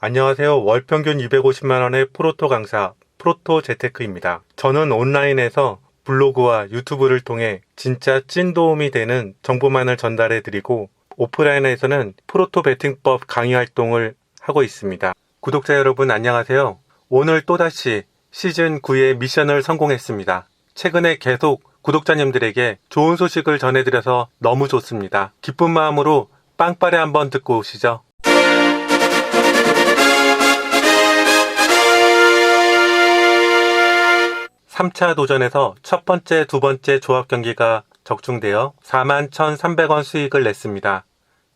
안녕하세요. 월 평균 250만 원의 프로토 강사, 프로토 재테크입니다. 저는 온라인에서 블로그와 유튜브를 통해 진짜 찐 도움이 되는 정보만을 전달해 드리고 오프라인에서는 프로토 베팅법 강의 활동을 하고 있습니다. 구독자 여러분 안녕하세요. 오늘 또다시 시즌 9의 미션을 성공했습니다. 최근에 계속 구독자님들에게 좋은 소식을 전해드려서 너무 좋습니다. 기쁜 마음으로 빵빠레 한번 듣고 오시죠. 3차 도전에서 첫 번째, 두 번째 조합 경기가 적중되어 41,300원 수익을 냈습니다.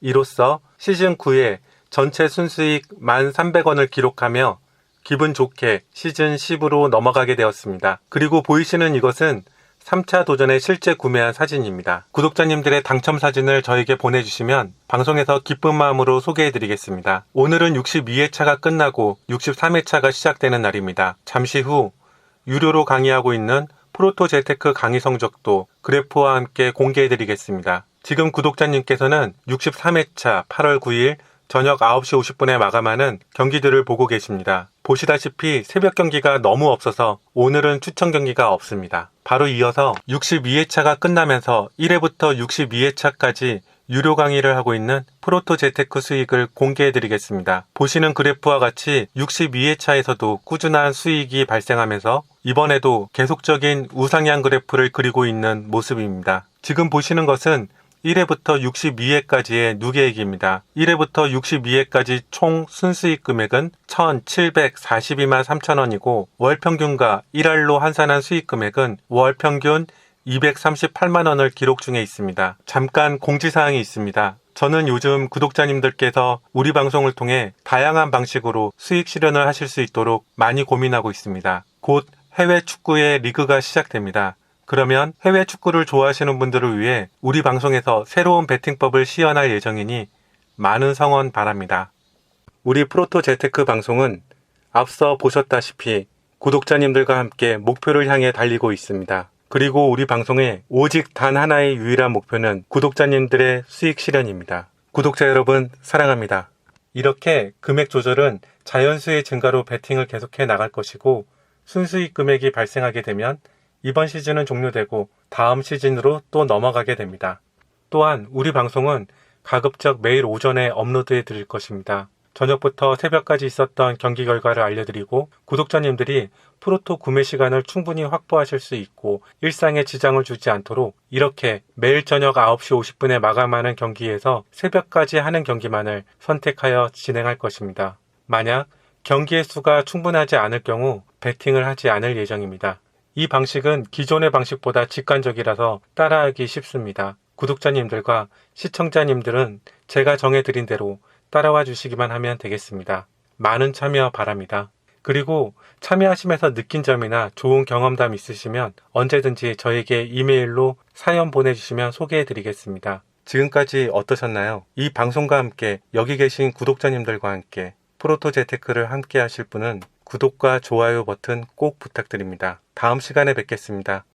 이로써 시즌 9에 전체 순수익 1,300원을 기록하며 기분 좋게 시즌 10으로 넘어가게 되었습니다. 그리고 보이시는 이것은 3차 도전에 실제 구매한 사진입니다. 구독자님들의 당첨 사진을 저에게 보내주시면 방송에서 기쁜 마음으로 소개해드리겠습니다. 오늘은 62회차가 끝나고 63회차가 시작되는 날입니다. 잠시 후 유료로 강의하고 있는 프로토 재테크 강의 성적도 그래프와 함께 공개해드리겠습니다. 지금 구독자님께서는 63회차 8월 9일 저녁 9시 50분에 마감하는 경기들을 보고 계십니다. 보시다시피 새벽 경기가 너무 없어서 오늘은 추천 경기가 없습니다. 바로 이어서 62회차가 끝나면서 1회부터 62회차까지 유료 강의를 하고 있는 프로토 재테크 수익을 공개해 드리겠습니다. 보시는 그래프와 같이 62회차에서도 꾸준한 수익이 발생하면서 이번에도 계속적인 우상향 그래프를 그리고 있는 모습입니다. 지금 보시는 것은 1회부터 62회까지의 누계액입니다. 1회부터 62회까지 총 순수익 금액은 1,742만 3천원이고 월 평균과 1할로 환산한 수익 금액은 월 평균 238만 원을 기록 중에 있습니다. 잠깐 공지사항이 있습니다. 저는 요즘 구독자님들께서 우리 방송을 통해 다양한 방식으로 수익 실현을 하실 수 있도록 많이 고민하고 있습니다. 곧 해외 축구의 리그가 시작됩니다. 그러면 해외 축구를 좋아하시는 분들을 위해 우리 방송에서 새로운 베팅법을 시연할 예정이니 많은 성원 바랍니다. 우리 프로토 재테크 방송은 앞서 보셨다시피 구독자님들과 함께 목표를 향해 달리고 있습니다. 그리고 우리 방송의 오직 단 하나의 유일한 목표는 구독자님들의 수익 실현입니다. 구독자 여러분 사랑합니다. 이렇게 금액 조절은 자연수의 증가로 베팅을 계속해 나갈 것이고 순수익 금액이 발생하게 되면 이번 시즌은 종료되고 다음 시즌으로 또 넘어가게 됩니다. 또한 우리 방송은 가급적 매일 오전에 업로드해 드릴 것입니다. 저녁부터 새벽까지 있었던 경기 결과를 알려드리고 구독자님들이 프로토 구매 시간을 충분히 확보하실 수 있고 일상에 지장을 주지 않도록 이렇게 매일 저녁 9시 50분에 마감하는 경기에서 새벽까지 하는 경기만을 선택하여 진행할 것입니다. 만약 경기의 수가 충분하지 않을 경우 베팅을 하지 않을 예정입니다. 이 방식은 기존의 방식보다 직관적이라서 따라하기 쉽습니다. 구독자님들과 시청자님들은 제가 정해드린 대로 따라와 주시기만 하면 되겠습니다. 많은 참여 바랍니다. 그리고 참여하시면서 느낀 점이나 좋은 경험담 있으시면 언제든지 저에게 이메일로 사연 보내주시면 소개해 드리겠습니다. 지금까지 어떠셨나요? 이 방송과 함께 여기 계신 구독자님들과 함께 프로토 재테크를 함께 하실 분은 구독과 좋아요 버튼 꼭 부탁드립니다. 다음 시간에 뵙겠습니다.